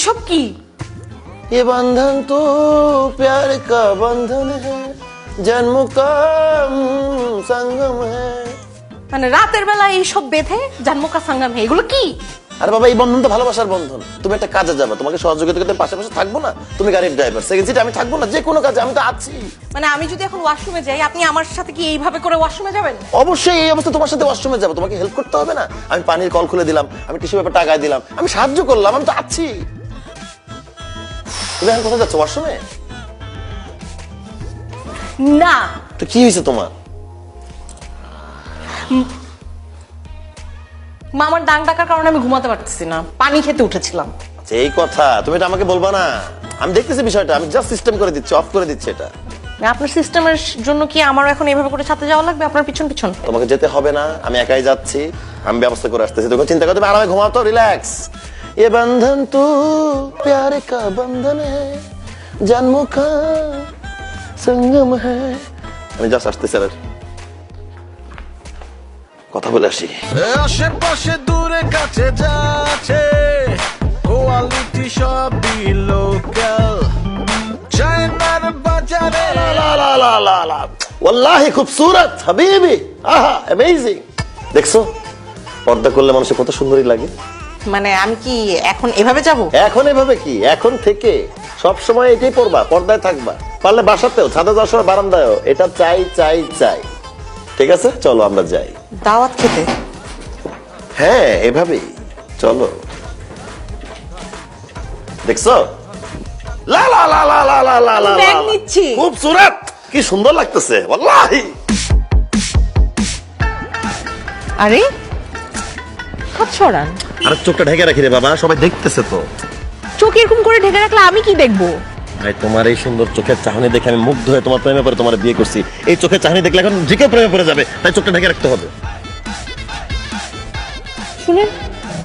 এসব কি ये बंधन तो प्यार का बंधन है जन्म का हम्म, संगम है মানে রাতের বেলা এইসব বেঁধে জন্মকা সাঙ্গাম হে এগুলো কি আরে বাবা এই বন্ধন তো ভালোবাসার বন্ধন তুমি একটা কাজে যাবে তোমাকে সহযোগিতা করতে পাশে পাশে থাকবো না তুমি গাড়ির ড্রাইভার সেকেন্ড সিটে আমি থাকবো না যে কোনো কাজে আমি তো আছি মানে আমি যদি এখন ওয়াশরুমে যাই আপনি আমার সাথে কি এইভাবে করে ওয়াশরুমে যাবেন অবশ্যই এই অবস্থা তোমার সাথে ওয়াশরুমে যাবো তোমাকে হেল্প করতে হবে না আমি পানির কল খুলে দিলাম আমি টিস্যু পেপার টাকায় দিলাম আমি সাহায্য করলাম আমি তো আছি তুমি এখন কোথায় যাচ্ছ? ওয়াশরুমে না। তো কি হয়েছে তোমার? মা আমার ডাং ডাকার কারণে আমি ঘুমাতে পারতেছি না। পানি খেতে উঠেছিলাম। আচ্ছা, এই কথা তুমি এটা আমাকে বলবা না। আমি দেখতেছি বিষয়টা আমি জাস্ট সিস্টেম করে দিচ্ছি অফ করে দিচ্ছি এটা। আপনার সিস্টেমের জন্য কি আমার এখন এইভাবে করে ছাতে যাওয়া লাগবে? আপনার পিছন পিছন। তোমাকে যেতে হবে না আমি একাই যাচ্ছি আমি ব্যবস্থা করে আসতেছি। তুমি চিন্তা করতে আরামে ঘুমাও তো রিল্যাক্স ये बंधन तो प्यार का बंधन है जन्म का संगम है আমি জাস্ট আসতেছি আর কথা বলে আসি আশেপাশে দূরে কাছে যাচ্ছে কোয়ালিটি সবই লোকাল চায়নার বাজারে লা লা লা লা লা ওয়াল্লাহি খুবসুরত হাবিবি আহা অ্যামেজিং দেখছো পর্দা করলে মানুষের কত সুন্দরই লাগে মানে আমি কি এখন এভাবে যাব? এখন এভাবে কি? এখন থেকে সব সময় এটাই পড়বা পর্দায় থাকবা। পারলে বাসাতেও ছাদে যাওয়ার সময় বারান্দায়ও। এটা চাই চাই চাই। ঠিক আছে? চলো আমরা যাই। দাওয়াত খেতে। হ্যাঁ এভাবেই। চলো। দেখছ? লা লা লা লা লা লা লা লা ব্যাগ। নিচ্ছি। খুব সুরাত! কি সুন্দর লাগতেছে ওয়াল্লাহি! আরে ছড়ান। আরে চোখটা ঢেকে রাখি রে বাবা সবাই দেখতেছে তো। চোখ এরকম করে ঢেকে রাখলে আমি কি দেখব? ভাই তোমার এই সুন্দর চোখের চাহনি দেখে আমি মুগ্ধ হয়ে তোমার প্রেমে পড়ে তোমার বিয়ে করছি। এই চোখের চাহনি দেখলে এখন যে কেউ প্রেমে পড়ে যাবে তাই চোখটা ঢেকে রাখতে হবে। শুনেন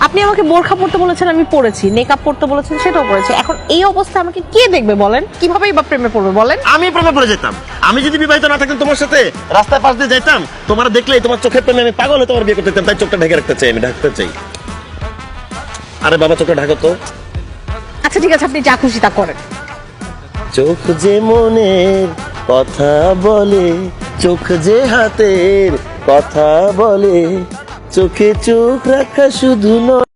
আপনি আমাকে বোরখা পড়তে বলেছেন আমি পড়েছি মেকআপ পড়তে বলেছেন সেটাও পড়েছি এখন এই অবস্থা আমাকে কে দেখবে বলেন? কিভাবেই বা প্রেমে পড়বে বলেন? আমি প্রেমে পড়ে যেতাম। আমি যদি বিবাহিত না থাকতাম তোমার সাথে রাস্তায় পাশ দিয়ে যাইতাম তোমার দেখলেই তোমার চোখের প্রেমে আমি পাগল হয়ে তোমার বিয়ে করতে যেতাম তাই চোখটা ঢেকে রাখতে চাই আমি ঢাকতে চাই। আরে বাবা চোখটা ঢাকো তো। আচ্ছা ঠিক আছে আপনি যা খুশি তা করেন। চোখ যে মনের কথা বলে চোখ যে হাতের কথা বলে চোখে চোখ রাখা শুধু নয়।